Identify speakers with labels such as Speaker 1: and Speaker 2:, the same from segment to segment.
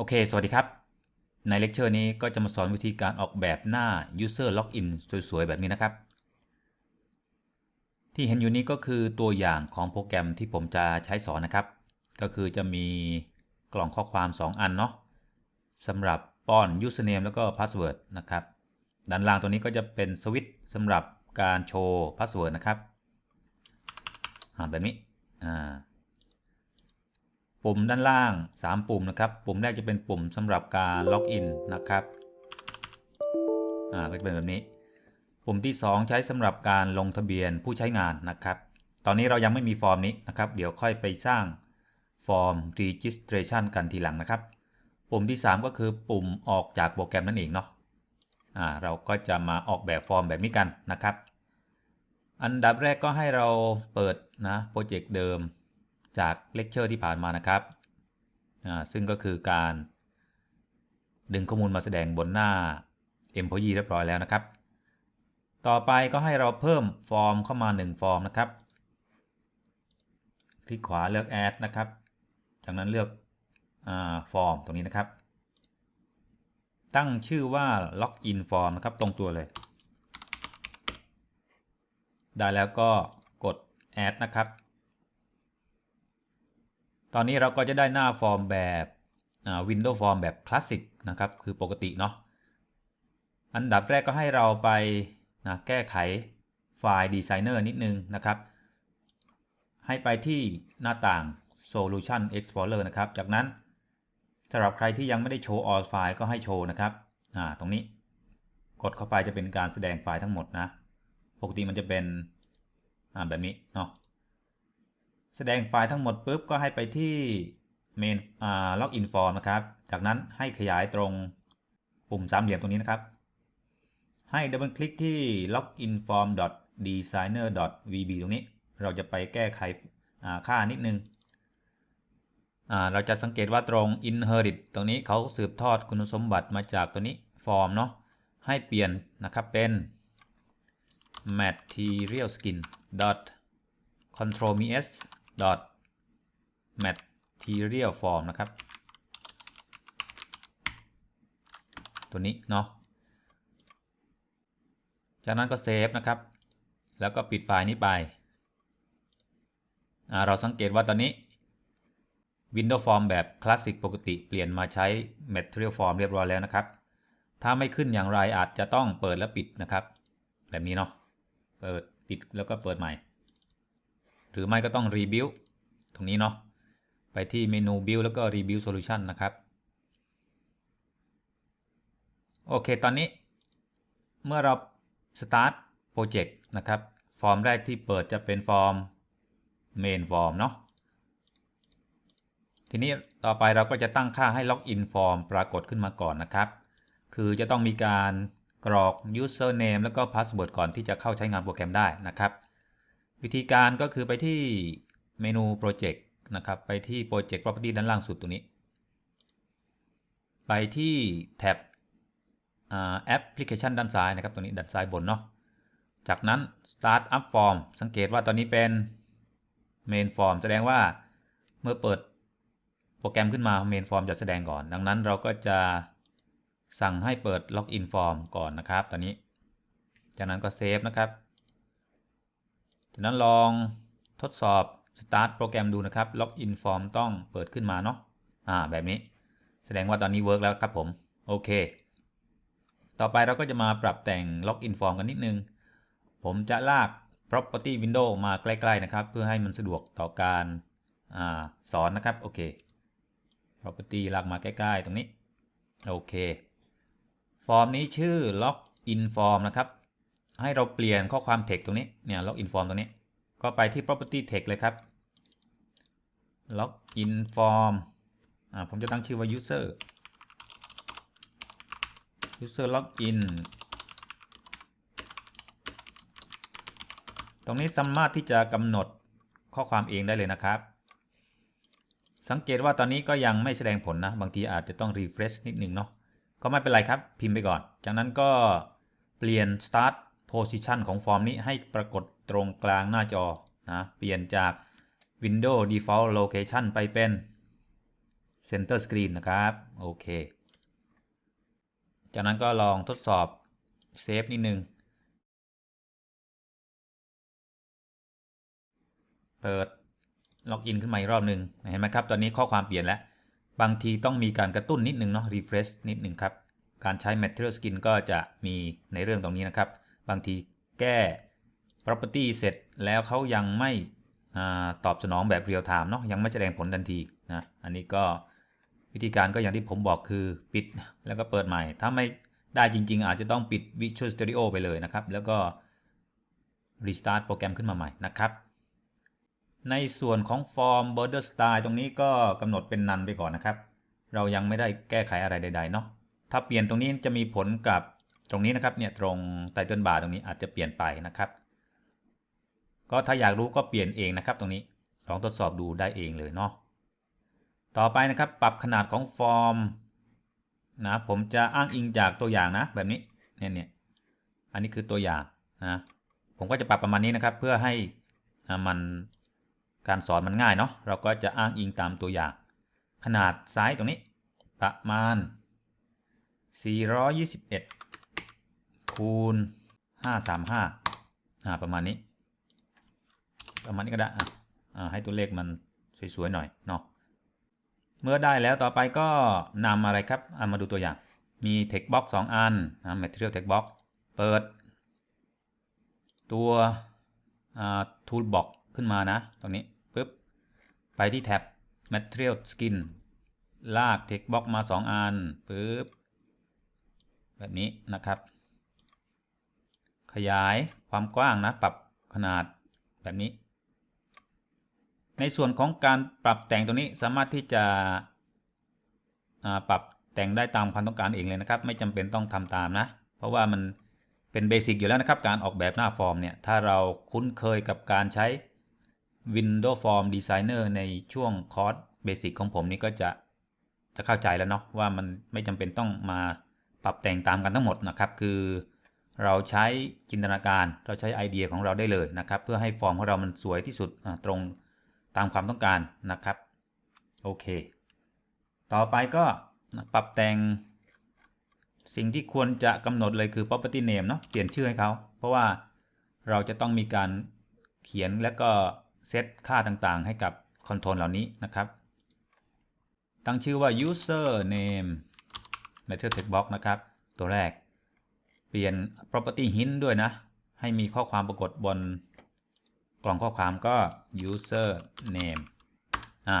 Speaker 1: โอเค สวัสดีครับ ในเลคเชอร์นี้ก็จะมาสอนวิธีการออกแบบหน้า User Login สวย ๆ แบบนี้นะครับ ที่เห็นอยู่นี้ก็คือตัวอย่างของโปรแกรมที่ผมจะใช้สอนนะครับ ก็คือจะมีกล่องข้อความ 2 อันเนาะสำหรับป้อน username แล้วก็ password นะครับ ด้านล่างตัวนี้ก็จะเป็นสวิตช์สำหรับการโชว์ password นะครับอ่าแบบนี้ อ่า ปุ่มด้านล่าง 3 ปุ่มนะครับ ปุ่มแรกจะเป็นปุ่มสำหรับการล็อกอินนะครับ อ่าก็จะเป็นแบบนี้ ปุ่มที่ 2 ใช้สำหรับการลงทะเบียนผู้ใช้งานนะครับ ตอนนี้เรายังไม่มีฟอร์มนี้นะครับ เดี๋ยวค่อยไปสร้างฟอร์ม registration กันทีหลังนะครับ ปุ่มที่ 3 ก็คือปุ่มออกจากโปรแกรมนั่นเองเนาะ อ่า เราก็จะมาออกแบบฟอร์มแบบนี้กันนะครับ อันดับแรกก็ให้เราเปิดนะโปรเจกต์เดิม จากเลคเชอร์ที่ผ่านมานะครับซึ่งก็คือการดึงข้อมูลมาแสดงบนหน้า Employee เรียบร้อยแล้วนะครับ ต่อไปก็ให้เราเพิ่มฟอร์มเข้ามา 1 ฟอร์มนะครับ คลิกขวาเลือก Add นะครับ จากนั้นเลือกฟอร์มตรงนี้นะครับ ตั้งชื่อว่า Login Form นะครับ ตรงตัวเลย ได้แล้วก็กด Add นะครับ ตอนนี้เราก็จะได้หน้าฟอร์มแบบ Windows Form แบบคลาสสิกนะครับ คือปกติเนาะ อันดับแรกก็ให้เราไปนะแก้ไขไฟล์ Designer นิดนึงนะครับ ให้ไปที่หน้าต่าง Solution Explorer นะครับ จากนั้นสำหรับใครที่ยังไม่ได้โชว์ all ไฟล์ก็ให้โชว์นะครับ อ่า ตรงนี้ กดเข้าไปจะเป็นการแสดงไฟล์ทั้งหมดนะ ปกติมันจะเป็น อ่า แบบนี้เนาะ แสดงไฟล์ทั้งหมดปุ๊บก็ให้ไปที่ main อ่า login form นะครับ จากนั้นให้ขยายตรงปุ่มสามเหลี่ยมตรงนี้นะครับ ให้ดับเบิลคลิกที่ login form designer vb ตรงนี้ เราจะไปแก้ไขค่านิดนึง เราจะสังเกตว่าตรง inherit ตรงนี้เขาสืบทอดคุณสมบัติมาจากตัวนี้ form เนาะ ให้เปลี่ยนนะครับเป็น material skin dot control me s dot material form นะครับ ตัวนี้เนาะ จากนั้นก็เซฟนะครับ แล้วก็ปิดไฟล์นี้ไป เราสังเกตว่าตอนนี้ Windows Form แบบคลาสสิกปกติเปลี่ยนมาใช้ Material Form เรียบร้อยแล้วนะครับ ถ้าไม่ขึ้นอย่างไรอาจจะต้องเปิดและปิดนะครับ แบบนี้เนาะ เปิดปิดแล้วก็เปิดใหม่ หรือไม่ก็ต้อง rebuild ตรงนี้เนาะไปที่เมนู build แล้วก็ rebuild solution นะครับ โอเค ตอนนี้เมื่อเรา start project นะครับ ฟอร์มแรกที่เปิดจะเป็นฟอร์ม main form เนาะทีนี้ต่อไปเราก็จะตั้งค่าให้ login form ปรากฏขึ้นมาก่อนนะครับ คือจะต้องมีการกรอก username แล้วก็ password ก่อนที่จะเข้าใช้งานโปรแกรมได้นะครับ วิธีการก็คือไปที่เมนูโปรเจกต์นะครับ ไปที่โปรเจกต์ property ด้านล่างสุดตรงนี้ ไปที่แท็บแอปพลิเคชันด้านซ้ายนะครับตรงนี้ด้านซ้ายบนเนาะ จากนั้น start up form สังเกตว่าตอนนี้เป็น main form แสดงว่าเมื่อเปิดโปรแกรมขึ้นมา main form จะแสดงก่อน ดังนั้นเราก็จะสั่งให้เปิด login form ก่อนนะครับ ตอนนี้ จากนั้นก็เซฟนะครับ จากนั้นลองทดสอบ start โปรแกรมดูนะครับ login form ต้องเปิดขึ้นมาเนาะอ่าแบบนี้ แสดงว่าตอนนี้เวิร์กแล้วครับผม โอเค ต่อไปเราก็จะมาปรับแต่ง login form กันนิดนึง ผมจะลาก property window มาใกล้ๆนะครับ เพื่อให้มันสะดวกต่อการอ่าสอนนะครับ โอเค property ลากมาใกล้ๆ ตรงนี้ โอเค ฟอร์มนี้ชื่อ login form นะครับ ให้เราเปลี่ยนข้อความ text ตรงนี้เนี่ย login form ตรงนี้ ก็ไปที่ property text เลยครับ login form อ่าผมจะตั้งชื่อว่า user user login ตรงนี้สามารถที่จะกำหนดข้อความเองได้เลยนะครับ สังเกตว่าตอนนี้ก็ยังไม่แสดงผลนะ บางทีอาจจะต้อง refresh นิดนึงเนาะก็ไม่เป็นไรครับ พิมพ์ไปก่อน จากนั้นก็เปลี่ยน start position ของฟอร์มนี้ให้ปรากฏตรงกลางหน้าจอนะเปลี่ยนจาก Windows Default Location ไปเป็น Center Screen นะครับ โอเค จากนั้นก็ลองทดสอบเซฟนิดนึง เปิดล็อกอินขึ้นมาอีกรอบหนึ่งเห็นไหมครับ ตอนนี้ข้อความเปลี่ยนแล้ว บางทีต้องมีการกระตุ้นนิดนึงเนาะ refresh นิดนึงครับ การใช้ material skin ก็จะมีในเรื่องตรงนี้นะครับ บางทีแก้ property เสร็จแล้วเขายังไม่อตอบสนองแบบ real time เนาะยังไม่แสดงผลทันทีนะอันนี้ก็วิธีการก็อย่างที่ผมบอกคือปิดแล้วก็เปิดใหม่ ถ้าไม่ได้จริง ๆ อาจจะต้องปิด Visual Studio ไปเลยนะครับ แล้วก็ restart โปรแกรมขึ้นมาใหม่นะครับ ในส่วนของฟอร์ม border style ตรงนี้ก็กำหนดเป็นนันไปก่อนนะครับ เรายังไม่ได้แก้ไขอะไรใดๆเนาะถ้าเปลี่ยนตรงนี้จะมีผลกับ ตรงนี้นะครับเนี่ยตรงไตเติลบาร์ตรงนี้อาจจะเปลี่ยนไปนะครับ ก็ถ้าอยากรู้ก็เปลี่ยนเองนะครับ ตรงนี้ลองทดสอบดูได้เองเลยเนาะต่อไปนะครับปรับขนาดของฟอร์มนะผมจะอ้างอิงจากตัวอย่างนะ แบบนี้เนี่ยเนี่ยอันนี้คือตัวอย่างนะผมก็จะปรับประมาณนี้นะครับ เพื่อให้มันการสอนมันง่ายเนาะเราก็จะอ้างอิงตามตัวอย่าง ขนาดไซส์ตรงนี้ประมาณ 421 คูณ535อ่าประมาณนี้ ประมาณนี้ก็ได้อ่าให้ตัวเลขมันสวยๆหน่อยเนาะเมื่อได้แล้วต่อไปก็นำอะไรครับอามาดูตัวอย่าง มี text box 2 อันนะ material text box เปิด ตัว toolbox ขึ้นมานะ ตรงนี้ปึ๊บ ไปที่แท็บ material skin ลาก text box มา 2 อันปึ๊บ แบบนี้นะครับ ขยายความกว้างนะปรับขนาดแบบนี้ ในส่วนของการปรับแต่งตรงนี้สามารถที่จะปรับแต่งได้ตามความต้องการเองเลยนะครับ ไม่จำเป็นต้องทำตามนะ เพราะว่ามันเป็นเบสิกอยู่แล้วนะครับ การออกแบบหน้าฟอร์มเนี่ย ถ้าเราคุ้นเคยกับการใช้ Windows Form Designer ในช่วงคอร์สเบสิกของผมนี่ก็จะจะเข้าใจแล้วเนาะว่ามันไม่จำเป็นต้องมาปรับแต่งตามกันทั้งหมดนะครับ คือ เราใช้จินตนาการเราใช้ไอเดียของเราได้เลยนะครับ เพื่อให้ฟอร์มของเรามันสวยที่สุดตรงตามความต้องการนะครับโอเค ต่อไปก็ปรับแต่งสิ่งที่ควรจะกำหนดเลยคือ property name เนาะเปลี่ยนชื่อให้เขาเพราะว่าเราจะต้องมีการเขียนและก็เซตค่าต่างๆ ให้กับคอนโทรลเหล่านี้นะครับ ตั้งชื่อว่า user name text box นะครับ ตัวแรก เปลี่ยน property hint ด้วยนะ ให้มีข้อความปรากฏบนกล่องข้อความก็ user name อ่า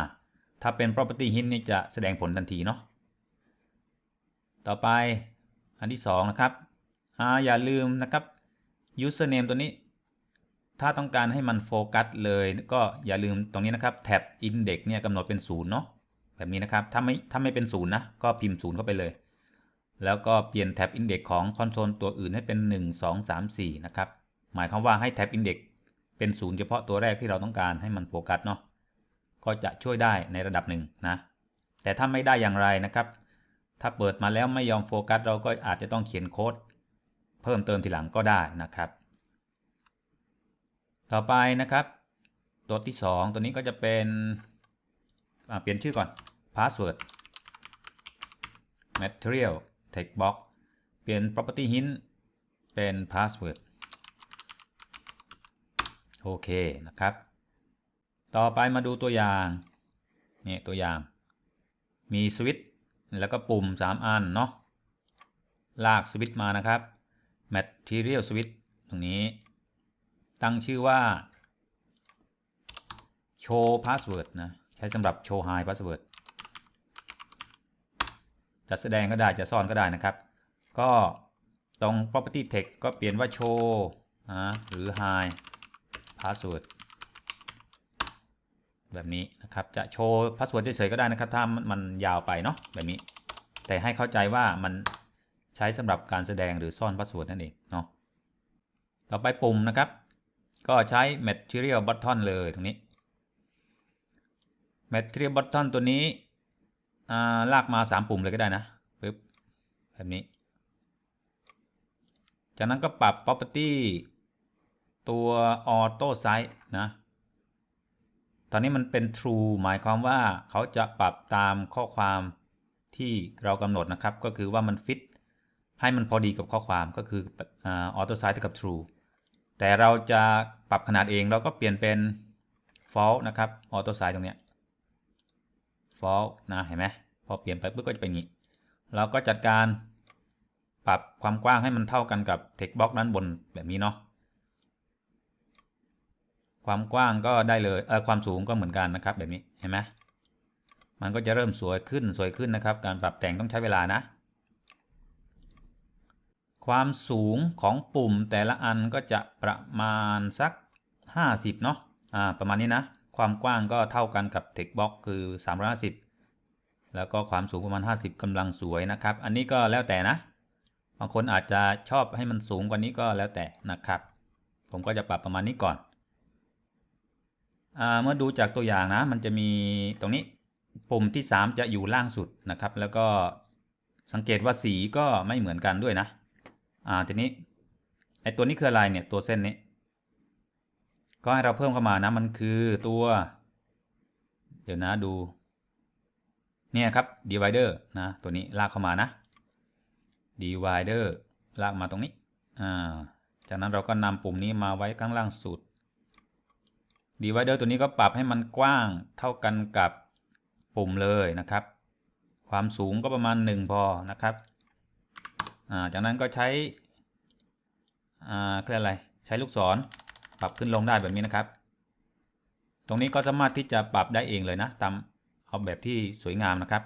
Speaker 1: ถ้าเป็น property hint นี่จะแสดงผลทันทีเนาะ ต่อไปอันที่ 2 นะครับ อ่า อย่าลืมนะครับ user name ตัวนี้ ถ้าต้องการให้มันโฟกัสเลยก็อย่าลืมตรงนี้นะครับ แท็บ index เนี่ยกำหนดเป็นศูนย์เนาะ แบบนี้นะครับ ถ้าไม่ถ้าไม่เป็นศูนย์นะ ก็พิมพ์ศูนย์เข้าไปเลย แล้วก็เปลี่ยนแท็บ index ของคอนโซลตัวอื่นให้เป็น 1 2 3 4 นะครับ หมายความว่าให้แท็บ index เป็นศูนย์เฉพาะตัวแรกที่เราต้องการให้มันโฟกัสเนาะ ก็จะช่วยได้ในระดับหนึ่งนะ แต่ถ้าไม่ได้อย่างไรนะครับ ถ้าเปิดมาแล้วไม่ยอมโฟกัสเราก็อาจจะต้องเขียนโค้ด เพิ่มเติมทีหลังก็ได้นะครับ ต่อไปนะครับ ตัวที่ 2 ตัวนี้ก็จะเป็นเปลี่ยนชื่อก่อน password material text box เปลี่ยน property hint เป็น password โอเคนะครับ ต่อไปมาดูตัวอย่างนี่ตัวอย่าง มีสวิตช์แล้วก็ปุ่ม 3 อันเนาะลากสวิตช์มานะครับ material switch ตรงนี้ ตั้งชื่อว่า show password นะ ใช้สำหรับ show high password จะแสดงก็ได้จะซ่อนก็ได้นะครับ ก็ตรง property text ก็เปลี่ยนว่า show นะหรือ high password แบบนี้นะครับ จะโชว์พาสเวิร์เฉยๆก็ได้นะครับ ถ้ามันยาวไปเนาะแบบนี้ แต่ให้เข้าใจว่ามันใช้สำหรับการแสดงหรือซ่อนพาสเวิร์นั่นเองเนาะต่อไปปุ่มนะครับ ก็ใช้ material button เลยตรงนี้ material button ตัวนี้ ลากมา3ปุ่มเลยก็ได้นะปึ๊บแบบนี้ จากนั้นก็ปรับ property ตัว auto size นะ ตอนนี้มันเป็น true หมายความว่าเขาจะปรับตามข้อความที่เรากำหนดนะครับ ก็คือว่ามันฟิตให้มันพอดีกับข้อความก็คือออโต้ไซส์เท่ากับ true แต่เราจะปรับขนาดเองเราก็เปลี่ยนเป็น false นะครับออโต้ไซส์ตรงเนี้ย false นะเห็นไหมพอเปลี่ยนไปปุ๊บก็จะเป็นอย่างนี้ เราก็จัดการปรับความกว้างให้มันเท่ากันกับ text box ด้านบนแบบนี้เนาะความกว้างก็ได้เลยเออความสูงก็เหมือนกันนะครับแบบนี้เห็นไหมมันก็จะเริ่มสวยขึ้นสวยขึ้นนะครับ การปรับแต่งต้องใช้เวลานะ ความสูงของปุ่มแต่ละอันก็จะประมาณสัก 50เนาะอ่าประมาณนี้นะ ความกว้างก็เท่ากันกับ text box คือ 350 แล้วก็ความสูงประมาณ 50กำลังสวยนะครับ อันนี้ก็แล้วแต่นะ บางคนอาจจะชอบให้มันสูงกว่านี้ก็แล้วแต่นะครับ ผมก็จะปรับประมาณนี้ก่อนเมื่อดูจากตัวอย่างนะ มันจะมีตรงนี้ปุ่มที่ 3 จะอยู่ล่างสุดนะครับ แล้วก็สังเกตว่าสีก็ไม่เหมือนกันด้วยนะ อ่าทีนี้ไอตัวนี้คืออะไรเนี่ยตัวเส้นนี้ ก็ให้เราเพิ่มเข้ามานะมันคือตัว เดี๋ยวนะดู เนี่ยครับ divider นะ ตัวนี้ลากเข้ามานะ divider ลากมาตรงนี้อ่าจากนั้นเราก็นำปุ่มนี้มาไว้ข้างล่างสุด divider ตัวนี้ก็ปรับให้มันกว้างเท่ากันกับปุ่มเลยนะครับ ความสูงก็ประมาณ 1 พอนะครับอ่าจากนั้นก็ใช้อ่าเรียกอะไร ใช้ลูกศร ปรับขึ้นลงได้แบบนี้นะครับ ตรงนี้ก็สามารถที่จะปรับได้เองเลยนะตามเอาแบบที่สวยงามนะครับ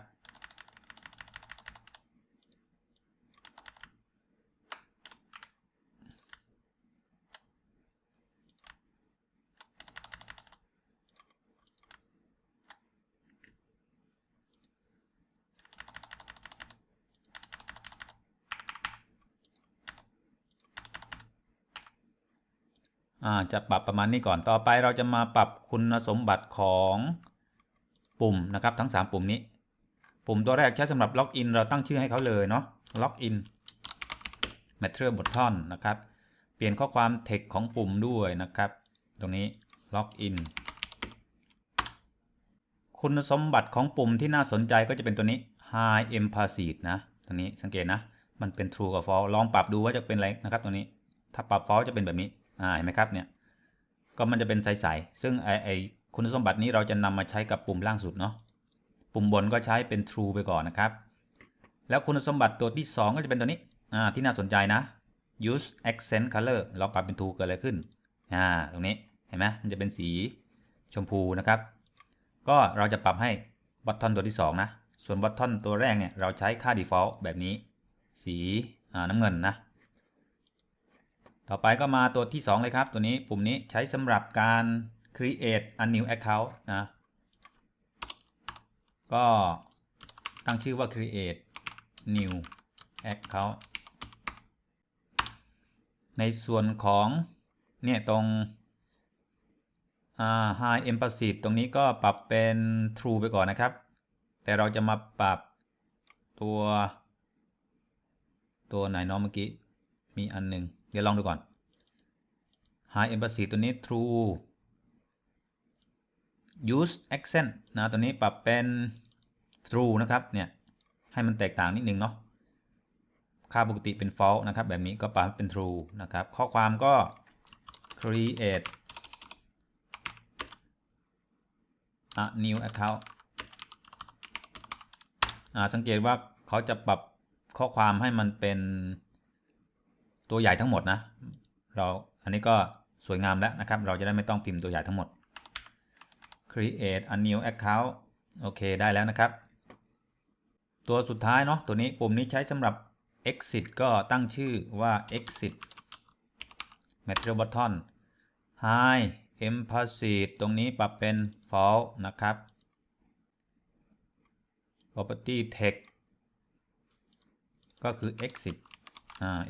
Speaker 1: จะปรับประมาณนี้ก่อนต่อไปเราจะมาปรับคุณสมบัติของปุ่มนะครับ ทั้ง 3 ปุ่มนี้ ปุ่มตัวแรกใช้สำหรับล็อกอินเราตั้งชื่อให้เขาเลยเนาะล็อกอิน material button นะครับ เปลี่ยนข้อความ text ของปุ่มด้วยนะครับ ตรงนี้ล็อกอินคุณสมบัติของปุ่มที่น่าสนใจก็จะเป็นตัวนี้ high emphasis นะตรงนี้สังเกตนะ มันเป็น true กับ false ลองปรับดูว่าจะเป็นอะไรนะครับตัวนี้ ถ้าปรับ false จะเป็นแบบนี้ อ่าเห็นไหมครับเนี่ยก็มันจะเป็นใสๆซึ่งไอไอคุณสมบัตินี้เราจะนำมาใช้กับปุ่มล่างสุดเนาะปุ่มบนก็ใช้เป็น true ไปก่อนนะครับ แล้วคุณสมบัติตัวที่ 2 ก็จะเป็นตัวนี้อ่าที่น่าสนใจนะ use accent color เราปรับเป็น true เกิดอะไรขึ้นอ่าตรงนี้เห็นไหมมันจะเป็นสีชมพูนะครับ ก็เราจะปรับให้ button ตัวที่ 2 นะ ส่วน button ตัวแรกเนี่ยเราใช้ค่า default แบบนี้ สีอ่าน้ำเงินนะ ต่อไปก็มาตัวที่ 2 เลยครับ ตัวนี้ปุ่มนี้ใช้สำหรับการ create a new account นะ ก็ตั้งชื่อว่า create new account ในส่วนของ เนี่ย ตรง high emphasis ตรงนี้ก็ปรับเป็น true ไปก่อนนะครับ แต่เราจะมาปรับตัว ตัวไหนเน้องเมื่อกี้ มีอันหนึ่ง เดี๋ยวลองดูก่อน high emphasis ตัวนี้ true use accent นะตัวนี้ปรับเป็น true นะครับเนี่ยให้มันแตกต่างนิดนึงเนาะค่าปกติเป็น false นะครับแบบนี้ก็ปรับเป็น true นะครับข้อความก็ create a new account อ่าสังเกตว่าเขาจะปรับข้อความให้มันเป็น ตัวใหญ่ทั้งหมดนะ เราอันนี้ก็สวยงามแล้วนะครับ เราจะได้ไม่ต้องพิมพ์ตัวใหญ่ทั้งหมด create a new account โอเคได้แล้วนะครับ ตัวสุดท้ายเนาะตัวนี้ปุ่มนี้ใช้สำหรับ exit ก็ตั้งชื่อว่า exit material button high emphasis ตรงนี้ปรับเป็น false นะครับ property text ก็คือ exit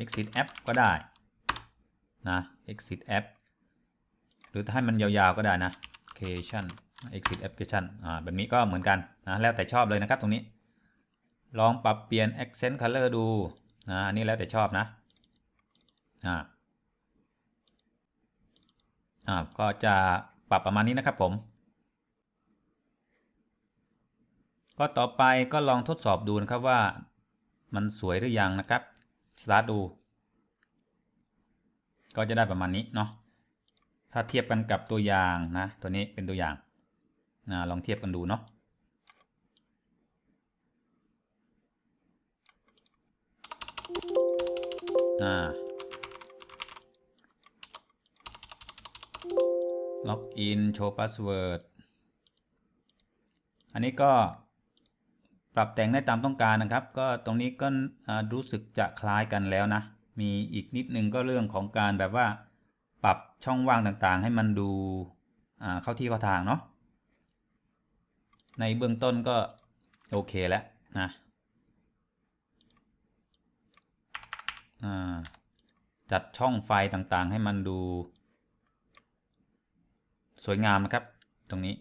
Speaker 1: exit app ก็ได้นะ exit app หรือถ้าให้มันยาวๆก็ได้นะ application exit application อ่าแบบนี้ก็เหมือนกันนะแล้วแต่ชอบเลยนะครับตรงนี้ ลองปรับเปลี่ยน accent color ดูนะอันนี้แล้วแต่ชอบนะอ่าอ่าก็จะปรับประมาณนี้นะครับผม ก็ต่อไปก็ลองทดสอบดูนะครับว่ามันสวยหรือยังนะครับ สตาร์ทดู ก็จะได้ประมาณนี้เนาะถ้าเทียบกันกับตัวอย่างนะ ตัวนี้เป็นตัวอย่างนะลองเทียบกันดูเนาะล็อกอินโชว์พาสเวิร์ดอันนี้ก็ ปรับแต่งได้ตามต้องการนะครับ ก็ตรงนี้ก็รู้สึกจะคล้ายกันแล้วนะ มีอีกนิดนึงก็เรื่องของการแบบว่า ปรับช่องว่างต่างๆ ให้มันดูเข้าที่เข้าทางเนาะในเบื้องต้นก็โอเคแล้วนะจัดช่องไฟต่างๆ ให้มันดู สวยงามนะครับ ตรงนี้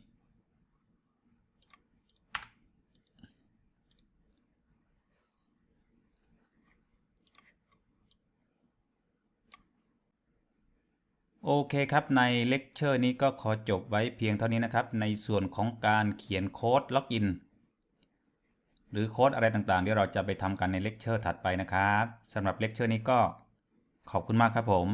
Speaker 1: โอเคครับในเลคเชอร์นี้ก็ขอจบไว้เพียงเท่านี้นะครับ ในส่วนของการเขียนโค้ดล็อกอินหรือโค้ดอะไรต่างๆ ที่เราจะไปทำกันในเลคเชอร์ถัดไปนะครับสำหรับเลคเชอร์นี้ก็ขอบคุณมากครับผม